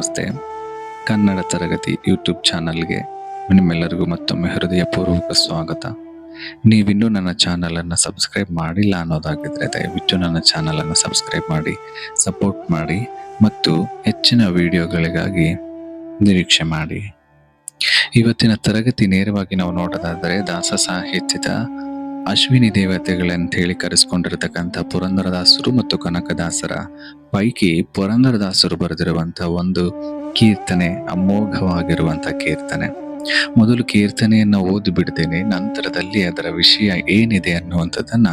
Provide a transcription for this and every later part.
ನಮಸ್ತೆ. ಕನ್ನಡ ತರಗತಿ ಯೂಟ್ಯೂಬ್ ಚಾನಲ್ಗೆ ನಿಮ್ಮೆಲ್ಲರಿಗೂ ಮತ್ತೊಮ್ಮೆ ಹೃದಯಪೂರ್ವಕ ಸ್ವಾಗತ. ನೀವಿನ್ನೂ ನನ್ನ ಚಾನಲನ್ನು ಸಬ್ಸ್ಕ್ರೈಬ್ ಮಾಡಿಲ್ಲ ಅನ್ನೋದಾಗಿದ್ರೆ ದಯವಿಟ್ಟು ನನ್ನ ಚಾನಲನ್ನು ಸಬ್ಸ್ಕ್ರೈಬ್ ಮಾಡಿ, ಸಪೋರ್ಟ್ ಮಾಡಿ ಮತ್ತು ಹೆಚ್ಚಿನ ವಿಡಿಯೋಗಳಿಗಾಗಿ ನಿರೀಕ್ಷೆ ಮಾಡಿ. ಇವತ್ತಿನ ತರಗತಿ ನೇರವಾಗಿ ನಾವು ನೋಡೋದಾದರೆ ದಾಸ ಸಾಹಿತ್ಯದ ಅಶ್ವಿನಿ ದೇವತೆಗಳಂತ ಹೇಳಿ ಕರೆಸ್ಕೊಂಡಿರತಕ್ಕಂಥ ಪುರಂದರದಾಸರು ಮತ್ತು ಕನಕದಾಸರ ಪೈಕಿ ಪುರಂದರದಾಸರು ಬರೆದಿರುವಂಥ ಒಂದು ಕೀರ್ತನೆ, ಅಮೋಘವಾಗಿರುವಂಥ ಕೀರ್ತನೆ. ಮೊದಲು ಕೀರ್ತನೆಯನ್ನು ಓದಿ ಬಿಡ್ತೇನೆ, ನಂತರದಲ್ಲಿ ಅದರ ವಿಷಯ ಏನಿದೆ ಅನ್ನುವಂಥದ್ದನ್ನ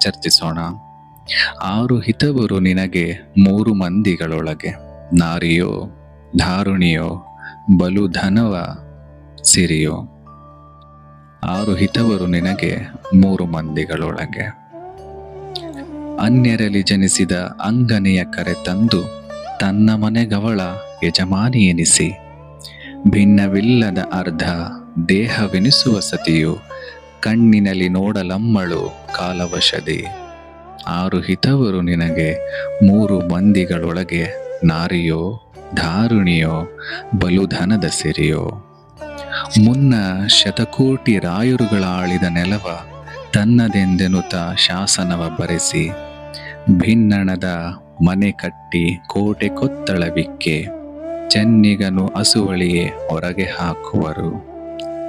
ಚರ್ಚಿಸೋಣ. ಆರು ಹಿತವರು ನಿನಗೆ ಮೂರು ಮಂದಿಗಳೊಳಗೆ. ನಾರಿಯೋ, ಧಾರುಣಿಯೋ, ಬಲು ಧನವ, ಸಿರಿಯೋ. ಆರು ಹಿತವರು ನಿನಗೆ ಮೂರು ಮಂದಿಗಳೊಳಗೆ. ಅನ್ಯರಲ್ಲಿ ಜನಿಸಿದ ಅಂಗನೆಯ ಕರೆ ತಂದು ತನ್ನ ಮನೆಗವಳ ಯಜಮಾನಿ ಎನಿಸಿ. ಭಿನ್ನವಿಲ್ಲದ ಅರ್ಧ ದೇಹವೆನಿಸುವ ಸತಿಯು ಕಣ್ಣಿನಲ್ಲಿ ನೋಡಲಮ್ಮಳು ಕಾಲವಶದಿ. ಆರು ಹಿತವರು ನಿನಗೆ ಮೂರು ಮಂದಿಗಳೊಳಗೆ ನಾರಿಯೋ, ಧಾರುಣಿಯೋ, ಬಲುಧನದ ಸಿರಿಯೋ. ಮುನ್ನ ಶತಕೋಟಿ ರಾಯರುಗಳ ಆಳಿದ ನೆಲವ ತನ್ನದೆಂದೆನುತ ಶಾಸನವ ಬರೆಸಿ, ಭಿನ್ನಣದ ಮನೆ ಕಟ್ಟಿ ಕೋಟೆ ಕೊತ್ತಳವಿಕ್ಕೆ ಚೆನ್ನಿಗನು ಅಸುವಳಿಯೇ ಹೊರಗೆ ಹಾಕುವರು.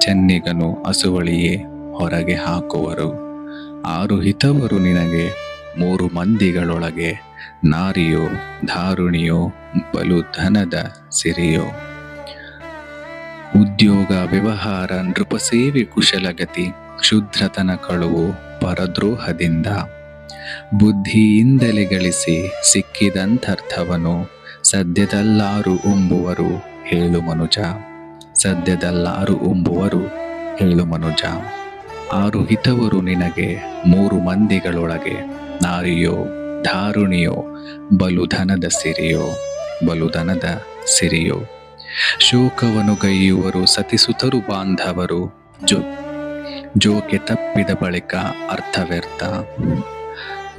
ಚೆನ್ನಿಗನು ಅಸುವಳಿಯೇ ಹೊರಗೆ ಹಾಕುವರು. ಆರು ಹಿತವರು ನಿನಗೆ, ಮೂರು ಮಂದಿಗಳೊಳಗೆ ನಾರಿಯೋ ಧಾರುಣಿಯೋ ಬಲು ಧನದ ಸಿರಿಯೋ. ಉದ್ಯೋಗ, ವ್ಯವಹಾರ ನೃಪಸೇವೆ ಕುಶಲಗತಿ, ಕ್ಷುದ್ರತನ ಕಳುವು ಪರದ್ರೋಹದಿಂದ. ಬುದ್ಧಿಯಿಂದಲೇ ಗಳಿಸಿ ಸಿಕ್ಕಿದಂಥರ್ಥವನು ಸದ್ಯದಲ್ಲಾರು ಉಂಬುವರು ಹೇಳು ಮನುಜ. ಸದ್ಯದಲ್ಲಾರು ಉಂಬುವರು ಹೇಳು ಮನುಜ. ಆರು ಹಿತವರು ನಿನಗೆ, ಮೂರು ಮಂದಿಗಳೊಳಗೆ. ನಾರಿಯೋ, ಧಾರುಣಿಯೋ, ಬಲುಧನದ ಸಿರಿಯೋ ಬಲುಧನದ ಸಿರಿಯೋ. ಶೋಕವನು ಗೈಯುವರು ಸತಿಸುತರು ಬಾಂಧವರು. ಜೋ, ಜೋಕೆ ತಪ್ಪಿದ ಬಳಿಕ ಅರ್ಥವ್ಯರ್ಥ.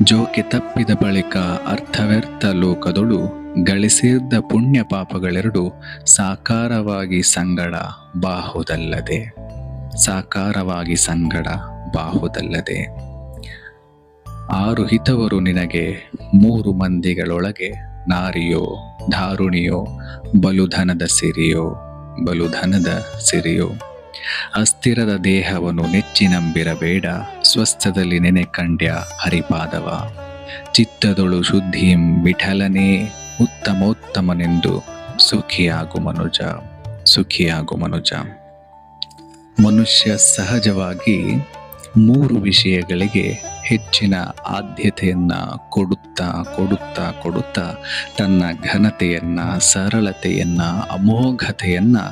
ಜೋಕೆ ತಪ್ಪಿದ ಬಳಿಕ ಅರ್ಥವ್ಯರ್ಥ ಲೋಕದೊಳು ಗಳಿಸಿದ್ದ ಪುಣ್ಯ ಪಾಪಗಳೆರಡು ಸಾಕಾರವಾಗಿ ಸಂಗಡ, ಬಾಹುದಲ್ಲದೆ. ಸಾಕಾರವಾಗಿ ಸಂಗಡ, ಬಾಹುದಲ್ಲದೆ. ಆರು ಹಿತವರು ನಿನಗೆ, ಮೂರು ಮಂದಿಗಳೊಳಗೆ ನಾರಿಯೋ, ಧಾರುಣಿಯೋ, ಬಲುಧನದ ಸಿರಿಯೋ ಬಲುಧನದ ಸಿರಿಯೋ. ಅಸ್ಥಿರದ ದೇಹವನ್ನು ನೆಚ್ಚಿ ನಂಬಿರಬೇಡ ಸ್ವಸ್ಥದಲ್ಲಿ ನೆನೆ ಕಂಡ್ಯ ಹರಿಪಾದವ. ಚಿತ್ತದೊಳು ಶುದ್ಧಿಂ ವಿಠಲನೇ, ಉತ್ತಮೋತ್ತಮನೆಂದು ಸುಖಿಯಾಗು ಮನುಜ ಸುಖಿಯಾಗು ಮನುಜ. ಮನುಷ್ಯ ಸಹಜವಾಗಿ ಮೂರು ವಿಷಯಗಳಿಗೆ ಹೆಚ್ಚಿನ ಆದ್ಯತೆಯನ್ನು ಕೊಡುತ್ತಾ ಕೊಡುತ್ತಾ ಕೊಡುತ್ತಾ ತನ್ನ ಘನತೆಯನ್ನು, ಸರಳತೆಯನ್ನು, ಅಮೋಘತೆಯನ್ನು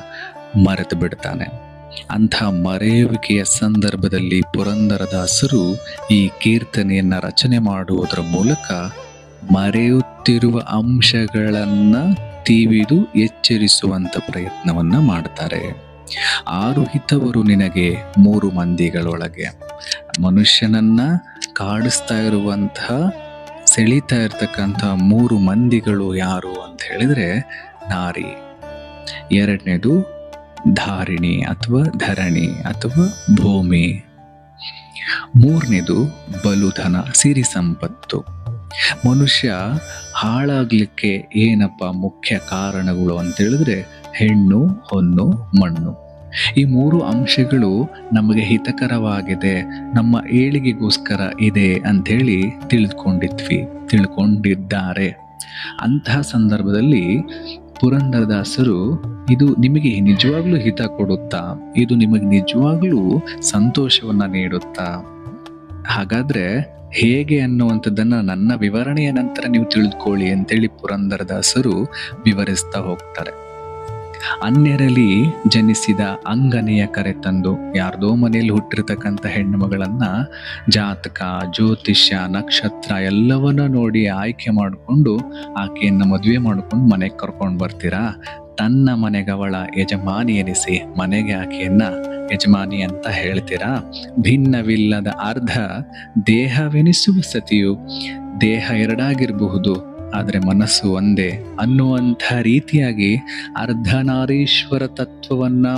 ಮರೆತು ಬಿಡ್ತಾನೆ. ಅಂಥ ಮರೆಯುವಿಕೆಯ ಸಂದರ್ಭದಲ್ಲಿ ಪುರಂದರದಾಸರು ಈ ಕೀರ್ತನೆಯನ್ನು ರಚನೆ ಮಾಡುವುದರ ಮೂಲಕ ಮರೆಯುತ್ತಿರುವ ಅಂಶಗಳನ್ನು ತೀವಿದು ಎಚ್ಚರಿಸುವಂಥ ಪ್ರಯತ್ನವನ್ನು ಮಾಡ್ತಾರೆ. ಆರುಹಿತವರು ನಿನಗೆ ಮೂರು ಮಂದಿಗಳೊಳಗೆ. ಮನುಷ್ಯನನ್ನ ಕಾಡಿಸ್ತಾ ಇರುವಂತಹ, ಸೆಳೀತಾ ಇರ್ತಕ್ಕಂಥ ಮೂರು ಮಂದಿಗಳು ಯಾರು ಅಂತ ಹೇಳಿದ್ರೆ ನಾರಿ. ಎರಡನೇದು ಧಾರಿಣಿ ಅಥವಾ ಧರಣಿ ಅಥವಾ ಭೂಮಿ. ಮೂರನೇದು ಬಲುಧನ, ಸಿರಿ ಸಂಪತ್ತು. ಮನುಷ್ಯ ಹಾಳಾಗ್ಲಿಕ್ಕೆ ಏನಪ್ಪ ಮುಖ್ಯ ಕಾರಣಗಳು ಅಂತ ಹೇಳಿದ್ರೆ ಹೆಣ್ಣು, ಹೊನ್ನು, ಮಣ್ಣು. ಈ ಮೂರು ಅಂಶಗಳು ನಮಗೆ ಹಿತಕರವಾಗಿದೆ, ನಮ್ಮ ಏಳಿಗೆಗೋಸ್ಕರ ಇದೆ ಅಂಥೇಳಿ ತಿಳಿದುಕೊಂಡಿದ್ವಿ, ತಿಳ್ಕೊಂಡಿದ್ದಾರೆ. ಅಂತಹ ಸಂದರ್ಭದಲ್ಲಿ ಪುರಂದರದಾಸರು, ಇದು ನಿಮಗೆ ನಿಜವಾಗ್ಲೂ ಹಿತ ಕೊಡುತ್ತಾ? ಇದು ನಿಮಗೆ ನಿಜವಾಗ್ಲೂ ಸಂತೋಷವನ್ನ ನೀಡುತ್ತಾ? ಹಾಗಾದ್ರೆ ಹೇಗೆ ಅನ್ನುವಂಥದ್ದನ್ನು ನನ್ನ ವಿವರಣೆಯ ನಂತರ ನೀವು ತಿಳಿದುಕೊಳ್ಳಿ ಅಂತೇಳಿ ಪುರಂದರದಾಸರು ವಿವರಿಸ್ತಾ ಹೋಗ್ತಾರೆ. ಅನ್ಯರಲ್ಲಿ ಜನಿಸಿದ ಅಂಗನೆಯ ಕರೆ ತಂದು ಯಾರ್ದೋ ಮನೆಯಲ್ಲಿ ಹುಟ್ಟಿರ್ತಕ್ಕಂಥ ಹೆಣ್ಣು ಮಗಳನ್ನ ಜಾತಕ, ಜ್ಯೋತಿಷ್ಯ, ನಕ್ಷತ್ರ ಎಲ್ಲವನ್ನ ನೋಡಿ ಆಯ್ಕೆ ಮಾಡಿಕೊಂಡು ಆಕೆಯನ್ನ ಮದುವೆ ಮಾಡ್ಕೊಂಡು ಮನೆಗೆ ಕರ್ಕೊಂಡು ಬರ್ತೀರಾ? ತನ್ನ ಮನೆಗವಳ ಯಜಮಾನಿ ಎನಿಸಿ ಮನೆಗೆ ಆಕೆಯನ್ನ ಯಜಮಾನಿ ಅಂತ ಹೇಳ್ತೀರಾ? ಭಿನ್ನವಿಲ್ಲದ ಅರ್ಧ ದೇಹವೆನಿಸುವ ಸತಿಯು ದೇಹ ಎರಡಾಗಿರಬಹುದು ಆದರೆ ಮನಸ್ಸು ಒಂದೇ. ಅನ್ನುವಂಥ ರೀತಿಯಾಗಿ ಅರ್ಧನಾರೀಶ್ವರ ತತ್ವವನ್ನು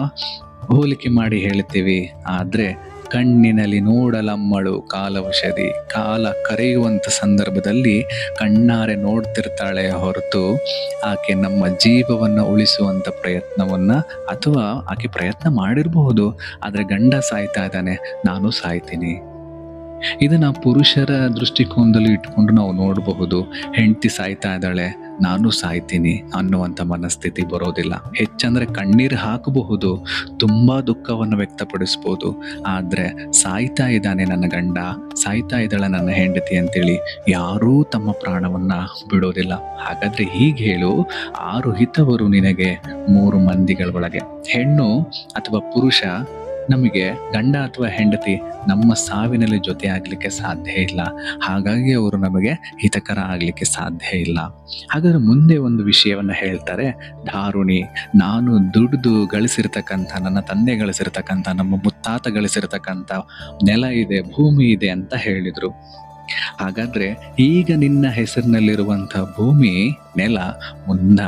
ಹೋಲಿಕೆ ಮಾಡಿ ಹೇಳ್ತೀವಿ ಆದರೆ ಕಣ್ಣಿನಲ್ಲಿ ನೋಡಲಮ್ಮಳು ಕಾಲವಶದಿ, ಕಾಲ ಕರೆಯುವಂಥ ಸಂದರ್ಭದಲ್ಲಿ ಕಣ್ಣಾರೆ ನೋಡ್ತಿರ್ತಾಳೆ ಹೊರತು ಆಕೆ ನಮ್ಮ ಜೀವವನ್ನು ಉಳಿಸುವಂಥ ಪ್ರಯತ್ನವನ್ನು ಅಥವಾ ಆಕೆ ಪ್ರಯತ್ನ ಮಾಡಿರಬಹುದು. ಆದರೆ ಗಂಡ ಸಾಯ್ತಾ ಇದ್ದಾನೆ, ನಾನು ಸಾಯ್ತೀನಿ. ಇದನ್ನ ಪುರುಷರ ದೃಷ್ಟಿಕೋನದಲ್ಲಿ ಇಟ್ಕೊಂಡು ನಾವು ನೋಡಬಹುದು. ಹೆಂಡತಿ ಸಾಯ್ತಾ ಇದ್ದಾಳೆ, ನಾನು ಸಾಯ್ತೀನಿ ಅನ್ನುವಂಥ ಮನಸ್ಥಿತಿ ಬರೋದಿಲ್ಲ. ಹೆಚ್ಚಂದರೆ ಕಣ್ಣೀರು ಹಾಕಬಹುದು, ತುಂಬ ದುಃಖವನ್ನು ವ್ಯಕ್ತಪಡಿಸ್ಬೋದು. ಆದರೆ ಸಾಯ್ತಾ ಇದ್ದಾನೆ ನನ್ನ ಗಂಡ, ಸಾಯ್ತಾ ಇದ್ದಾಳೆ ನನ್ನ ಹೆಂಡತಿ ಅಂತೇಳಿ ಯಾರೂ ತಮ್ಮ ಪ್ರಾಣವನ್ನು ಬಿಡೋದಿಲ್ಲ. ಹಾಗಾದರೆ ಹೀಗೆ ಹೇಳು ಆರು ಹಿತವರು ನಿನಗೆ ಮೂರು ಮಂದಿಗಳ ಒಳಗೆ ಹೆಣ್ಣು ಅಥವಾ ಪುರುಷ ನಮಗೆ ಗಂಡ ಅಥವಾ ಹೆಂಡತಿ ನಮ್ಮ ಸಾವಿನಲ್ಲಿ ಜೊತೆ ಆಗ್ಲಿಕ್ಕೆ ಸಾಧ್ಯ ಇಲ್ಲ. ಹಾಗಾಗಿ ಅವರು ನಮಗೆ ಹಿತಕರ ಆಗಲಿಕ್ಕೆ ಸಾಧ್ಯ ಇಲ್ಲ. ಹಾಗಾದ್ರೆ ಮುಂದೆ ಒಂದು ವಿಷಯವನ್ನು ಹೇಳ್ತಾರೆ. ಧಾರುಣಿ, ನಾನು ದುಡಿದು ಗಳಿಸಿರ್ತಕ್ಕಂಥ, ನನ್ನ ತಂದೆ ಗಳಿಸಿರ್ತಕ್ಕಂಥ, ನಮ್ಮ ಮುತ್ತಾತ ಗಳಿಸಿರ್ತಕ್ಕಂಥ ನೆಲ ಇದೆ, ಭೂಮಿ ಇದೆ ಅಂತ ಹೇಳಿದರು. ಹಾಗಾದ್ರೆ ಈಗ ನಿನ್ನ ಹೆಸರಿನಲ್ಲಿರುವಂಥ ಭೂಮಿ, ನೆಲ ಮುನ್ನ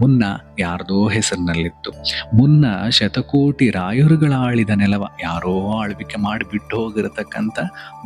ಮುನ್ನ ಯಾರ್ದೋ ಹೆಸರಿನಲ್ಲಿತ್ತು. ಮುನ್ನ ಶತಕೋಟಿ ರಾಯರುಗಳ ಆಳಿದ ನೆಲವ. ಯಾರೋ ಆಳ್ವಿಕೆ ಮಾಡಿಬಿಟ್ಟು ಹೋಗಿರತಕ್ಕಂಥ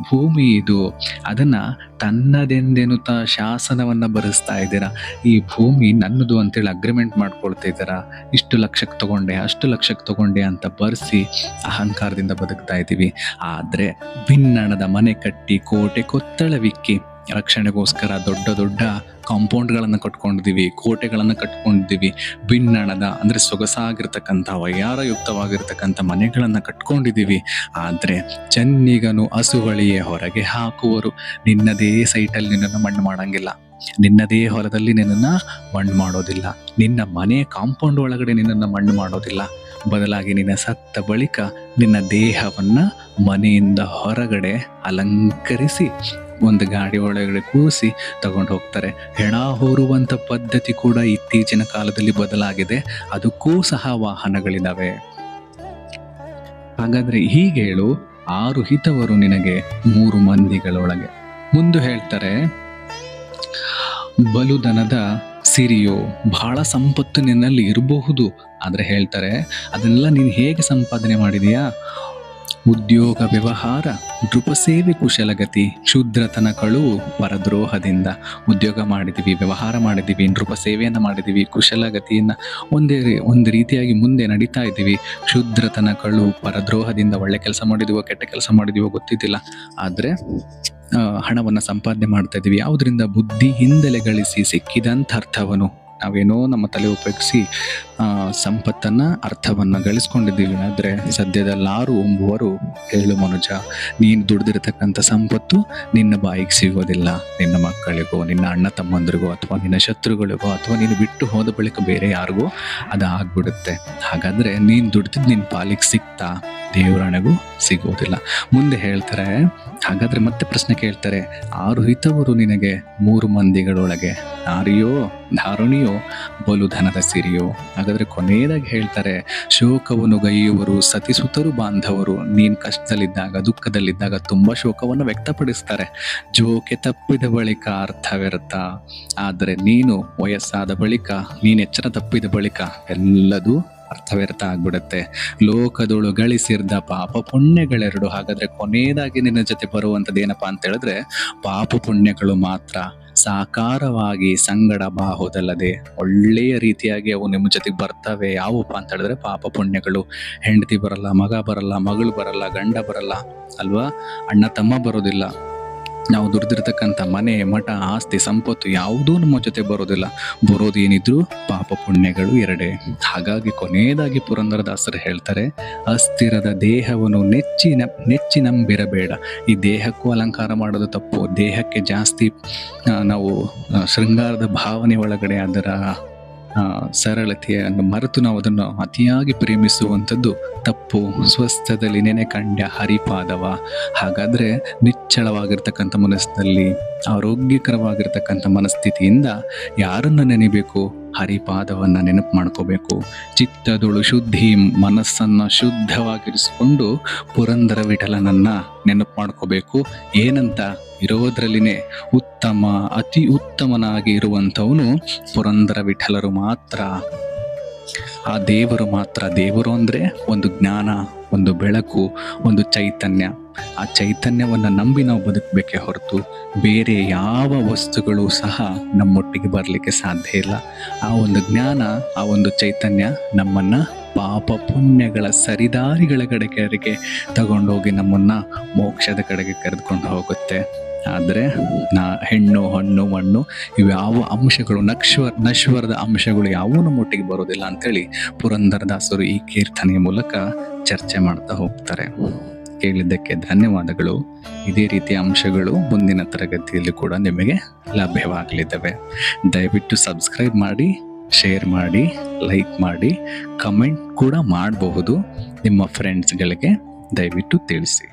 ಭೂಮಿ ಇದು. ಅದನ್ನ ತನ್ನದೆಂದೆನುತ ಶಾಸನವನ್ನು ಬರೆಸ್ತಾ ಇದ್ದೀರಾ? ಈ ಭೂಮಿ ನನ್ನದು ಅಂತೇಳಿ ಅಗ್ರಿಮೆಂಟ್ ಮಾಡ್ಕೊಳ್ತಾ ಇದ್ದೀರಾ? ಇಷ್ಟು ಲಕ್ಷಕ್ಕೆ ತಗೊಂಡೆ, ಅಷ್ಟು ಲಕ್ಷಕ್ಕೆ ತಗೊಂಡೆ ಅಂತ ಬರೆಸಿ ಅಹಂಕಾರದಿಂದ ಬದುಕ್ತಾ ಇದ್ದೀವಿ. ಆದರೆ ಭಿನ್ನಣದ ಮನೆ ಕಟ್ಟಿ, ಕೋಟೆ ಕೊತ್ತಳವಿಕ್ಕಿ ರಕ್ಷಣೆಗೋಸ್ಕರ ದೊಡ್ಡ ದೊಡ್ಡ ಕಾಂಪೌಂಡ್ಗಳನ್ನು ಕಟ್ಕೊಂಡಿದ್ದೀವಿ, ಕೋಟೆಗಳನ್ನು ಕಟ್ಕೊಂಡಿದ್ದೀವಿ, ಬಿನ್ನಣದ ಅಂದರೆ ಸೊಗಸಾಗಿರ್ತಕ್ಕಂಥ, ವೈಯಾರಯುಕ್ತವಾಗಿರ್ತಕ್ಕಂಥ ಮನೆಗಳನ್ನು ಕಟ್ಕೊಂಡಿದ್ದೀವಿ. ಆದರೆ ಚೆನ್ನಿಗನು ಹಸುವಳಿಯೇ ಹೊರಗೆ ಹಾಕುವರು. ನಿನ್ನದೇ ಸೈಟಲ್ಲಿ ನಿನ್ನನ್ನು ಮಣ್ಣು ಮಾಡಂಗಿಲ್ಲ. ನಿನ್ನದೇ ಹೊಲದಲ್ಲಿ ನಿನ್ನನ್ನು ಮಣ್ಣು ಮಾಡೋದಿಲ್ಲ. ನಿನ್ನ ಮನೆ ಕಾಂಪೌಂಡ್ ಒಳಗಡೆ ನಿನ್ನನ್ನು ಮಣ್ಣು ಮಾಡೋದಿಲ್ಲ. ಬದಲಾಗಿ ನಿನ್ನ ಸತ್ತ ಬಳಿಕ ನಿನ್ನ ದೇಹವನ್ನು ಮನೆಯಿಂದ ಹೊರಗಡೆ ಅಲಂಕರಿಸಿ ಒಂದು ಗಾಡಿ ಒಳಗಡೆ ಕೂಸಿ ತಗೊಂಡು ಹೋಗ್ತಾರೆ. ಹೆಣ ಹೋರುವಂಥ ಪದ್ಧತಿ ಕೂಡ ಇತ್ತೀಚಿನ ಕಾಲದಲ್ಲಿ ಬದಲಾಗಿದೆ. ಅದಕ್ಕೂ ಸಹ ವಾಹನಗಳಿದ್ದಾವೆ ಹಾಗಾದ್ರೆ ಹೀಗೆ ಹೇಳು, ಆರು ಹಿತವರು ನಿನಗೆ ಮೂರು ಮಂದಿಗಳೊಳಗೆ. ಮುಂದೆ ಹೇಳ್ತಾರೆ ಬಲುದನದ ಸಿರಿಯೋ ಬಹಳ ಸಂಪತ್ತು ನಿನ್ನಲ್ಲಿ ಇರಬಹುದು. ಆದರೆ ಹೇಳ್ತಾರೆ, ಅದನ್ನೆಲ್ಲ ನೀನು ಹೇಗೆ ಸಂಪಾದನೆ ಮಾಡಿದೀಯಾ? ಉದ್ಯೋಗ ವ್ಯವಹಾರ ನೃಪಸೇವೆ ಕುಶಲಗತಿ ಕ್ಷುದ್ರತನ ಕಳುವು ಪರದ್ರೋಹದಿಂದ ಉದ್ಯೋಗ ಮಾಡಿದೀವಿ ವ್ಯವಹಾರ ಮಾಡಿದ್ದೀವಿ ನೃಪ ಸೇವೆಯನ್ನು ಮಾಡಿದೀವಿ ಕುಶಲಗತಿಯನ್ನು ಒಂದೇ ಒಂದು ರೀತಿಯಾಗಿ ಮುಂದೆ ನಡೀತಾ ಇದ್ದೀವಿ. ಕ್ಷುದ್ರತನ ಪರದ್ರೋಹದಿಂದ ಒಳ್ಳೆ ಕೆಲಸ ಮಾಡಿದೀವೋ, ಕೆಟ್ಟ ಕೆಲಸ ಮಾಡಿದೀವೋ ಗೊತ್ತಿದ್ದಿಲ್ಲ. ಆದರೆ ಹಣವನ್ನು ಸಂಪಾದನೆ ಮಾಡ್ತಾ ಇದ್ದೀವಿ. ಯಾವುದರಿಂದ? ಬುದ್ಧಿಯಿಂದಲೇ ಗಳಿಸಿ ಸಿಕ್ಕಿದಂಥ ಅರ್ಥವನ್ನು ನಾವೇನೋ ನಮ್ಮ ತಲೆ ಉಪಯೋಗಿಸಿ ಸಂಪತ್ತನ್ನ, ಅರ್ಥವನ್ನ ಗಳಿಸ್ಕೊಂಡಿದ್ದೀವಿ. ಆದ್ರೆ ಸದ್ಯದಲ್ಲಾರು ಒಂಬುವರು ಹೇಳು ಮನುಜ, ನೀನು ದುಡ್ದಿರತಕ್ಕಂಥ ಸಂಪತ್ತು ನಿನ್ನ ಬಾಯಿಗೆ ಸಿಗೋದಿಲ್ಲ. ನಿನ್ನ ಮಕ್ಕಳಿಗೋ, ನಿನ್ನ ಅಣ್ಣ ತಮ್ಮಂದ್ರಿಗೋ, ಅಥವಾ ನಿನ್ನ ಶತ್ರುಗಳಿಗೋ, ಅಥವಾ ನೀನು ಬಿಟ್ಟು ಹೋದ ಬಳಿಕ ಬೇರೆ ಯಾರಿಗೋ ಅದು ಆಗ್ಬಿಡುತ್ತೆ ಹಾಗಾದ್ರೆ ನೀನು ದುಡ್ದಿದ್ದು ನಿನ್ನ ಪಾಲಿಗೆ ಸಿಗ್ತಾ? ದೇವರಣೆಗೂ ಸಿಗೋದಿಲ್ಲ. ಮುಂದೆ ಹೇಳ್ತಾರೆ, ಹಾಗಾದ್ರೆ ಮತ್ತೆ ಪ್ರಶ್ನೆ ಕೇಳ್ತಾರೆ ಆರು ಹಿತವರು ನಿನಗೆ ಮೂರು ಮಂದಿಗಳೊಳಗೆ ನಾರಿಯೋ ಧಾರುಣಿಯೋ, ಬಲು ಧನದ ಸಿರಿಯೋ. ಹಾಗಾದ್ರೆ ಕೊನೆಯದಾಗಿ ಹೇಳ್ತಾರೆ ಶೋಕವನ್ನು ಗೈಯುವರು ಸತಿಸುತ್ತರು ಬಾಂಧವರು, ನೀನು ಕಷ್ಟದಲ್ಲಿದ್ದಾಗ, ದುಃಖದಲ್ಲಿದ್ದಾಗ ತುಂಬಾ ಶೋಕವನ್ನು ವ್ಯಕ್ತಪಡಿಸ್ತಾರೆ. ಜೋಕೆ ತಪ್ಪಿದ ಬಳಿಕ ಅರ್ಥ ವ್ಯರ್ಥ. ಆದರೆ ನೀನು ವಯಸ್ಸಾದ ಬಳಿಕ, ನೀನು ಎಚ್ಚರ ತಪ್ಪಿದ ಬಳಿಕ ಎಲ್ಲದೂ ಅರ್ಥವ್ಯರ್ಥ ಆಗ್ಬಿಡುತ್ತೆ. ಲೋಕದೊಳು ಗಳಿಸಿರ್ದ ಪಾಪ ಪುಣ್ಯಗಳೆರಡು. ಹಾಗಾದ್ರೆ ಕೊನೆಯದಾಗಿ ನಿನ್ನ ಜೊತೆ ಬರುವಂಥದ್ದು ಏನಪ್ಪಾ ಅಂತ ಹೇಳಿದ್ರೆ ಪಾಪ ಪುಣ್ಯಗಳು ಮಾತ್ರ. ಸಾಕಾರವಾಗಿ ಸಂಗಡ ಬಾಹುದಲ್ಲದೆ ಒಳ್ಳೆಯ ರೀತಿಯಾಗಿ ಅವು ನಿಮ್ಮ ಜೊತೆಗೆ ಬರ್ತವೆ. ಯಾವಪ್ಪ ಅಂತ ಹೇಳಿದ್ರೆ ಪಾಪ ಪುಣ್ಯಗಳು. ಹೆಂಡತಿ ಬರಲ್ಲ, ಮಗ ಬರಲ್ಲ, ಮಗಳು ಬರಲ್ಲ, ಗಂಡ ಬರಲ್ಲ ಅಲ್ವಾ? ಅಣ್ಣ ತಮ್ಮ ಬರೋದಿಲ್ಲ ನಾವು ದುಡ್ದಿರ್ತಕ್ಕಂಥ ಮನೆ, ಮಠ, ಆಸ್ತಿ, ಸಂಪತ್ತು ಯಾವುದೂ ನಮ್ಮ ಜೊತೆ ಬರೋದಿಲ್ಲ. ಬರೋದೇನಿದ್ರು ಪಾಪ ಪುಣ್ಯಗಳು ಎರಡೇ. ಹಾಗಾಗಿ ಕೊನೆಯದಾಗಿ ಪುರಂದರದಾಸರು ಹೇಳ್ತಾರೆ, ಅಸ್ಥಿರದ ದೇಹವನ್ನು ನೆಚ್ಚಿನ ನೆಚ್ಚಿ ನಂಬಿರಬೇಡ. ಈ ದೇಹಕ್ಕೂ ಅಲಂಕಾರ ಮಾಡೋದು ತಪ್ಪು. ದೇಹಕ್ಕೆ ಜಾಸ್ತಿ ನಾವು ಶೃಂಗಾರದ ಭಾವನೆ ಒಳಗಡೆ ಅದರ ಆ, ಸರಳತೆಯನ್ನು ಮರೆತು ನಾವು ಅದನ್ನು ಅತಿಯಾಗಿ ಪ್ರೇಮಿಸುವಂಥದ್ದು ತಪ್ಪು. ಸ್ವಸ್ಥದಲ್ಲಿ ನೆನೆ ಕಂಡ ಹರಿಪಾದವ. ಹಾಗಾದರೆ ನಿಚ್ಚಳವಾಗಿರ್ತಕ್ಕಂಥ ಮನಸ್ಸಿನಲ್ಲಿ ಆರೋಗ್ಯಕರವಾಗಿರ್ತಕ್ಕಂಥ ಮನಸ್ಥಿತಿಯಿಂದ ಯಾರನ್ನು ನೆನೆಬೇಕು? ಹರಿಪಾದವನ್ನು ನೆನಪು ಮಾಡ್ಕೋಬೇಕು. ಚಿತ್ತದೊಳು ಶುದ್ಧಿ, ಮನಸ್ಸನ್ನು ಶುದ್ಧವಾಗಿರಿಸಿಕೊಂಡು ಪುರಂದರ ವಿಠಲನನ್ನು ನೆನಪು ಮಾಡ್ಕೋಬೇಕು. ಏನಂತ? ಇರೋದ್ರಲ್ಲಿನೇ ಉತ್ತಮ, ಅತಿ ಉತ್ತಮನಾಗಿ ಇರುವಂಥವನು ಪುರಂದರ ವಿಠಲರು ಮಾತ್ರ. ಆ ದೇವರು ಮಾತ್ರ, ದೇವರು ಅಂದರೆ ಒಂದು ಜ್ಞಾನ, ಒಂದು ಬೆಳಕು, ಒಂದು ಚೈತನ್ಯ. ಆ ಚೈತನ್ಯವನ್ನು ನಂಬಿ ನಾವು ಬದುಕಬೇಕೇ ಹೊರತು ಬೇರೆ ಯಾವ ವಸ್ತುಗಳು ಸಹ ನಮ್ಮೊಟ್ಟಿಗೆ ಬರಲಿಕ್ಕೆ ಸಾಧ್ಯ ಇಲ್ಲ. ಆ ಒಂದು ಜ್ಞಾನ, ಆ ಒಂದು ಚೈತನ್ಯ ನಮ್ಮನ್ನು ಪಾಪ ಪುಣ್ಯಗಳ ಸರಿದಾರಿಗಳ ಕಡೆಗೆ ತಗೊಂಡೋಗಿ ನಮ್ಮನ್ನು ಮೋಕ್ಷದ ಕಡೆಗೆ ಕರೆದುಕೊಂಡು ಹೋಗುತ್ತೆ. ಆದರೆ ನಾ ಹೆಣ್ಣು, ಹಣ್ಣು, ಮಣ್ಣು ಇವ್ಯಾವ ಅಂಶಗಳು ನಶ್ವರ ನಶ್ವರದ ಅಂಶಗಳು ಯಾವೂ ಮುಟ್ಟಿಗೆ ಬರೋದಿಲ್ಲ ಅಂತೇಳಿ ಪುರಂದರದಾಸರು ಈ ಕೀರ್ತನೆಯ ಮೂಲಕ ಚರ್ಚೆ ಮಾಡ್ತಾ ಹೋಗ್ತಾರೆ. ಕೇಳಿದ್ದಕ್ಕೆ ಧನ್ಯವಾದಗಳು. ಇದೇ ರೀತಿಯ ಅಂಶಗಳು ಮುಂದಿನ ತರಗತಿಯಲ್ಲಿ ಕೂಡ ನಿಮಗೆ ಲಭ್ಯವಾಗಲಿದ್ದಾವೆ. ದಯವಿಟ್ಟು ಸಬ್ಸ್ಕ್ರೈಬ್ ಮಾಡಿ, ಶೇರ್ ಮಾಡಿ, ಲೈಕ್ ಮಾಡಿ, ಕಮೆಂಟ್ ಕೂಡ ಮಾಡಬಹುದು. ನಿಮ್ಮ ಫ್ರೆಂಡ್ಸ್ಗಳಿಗೆ ದಯವಿಟ್ಟು ತಿಳಿಸಿ.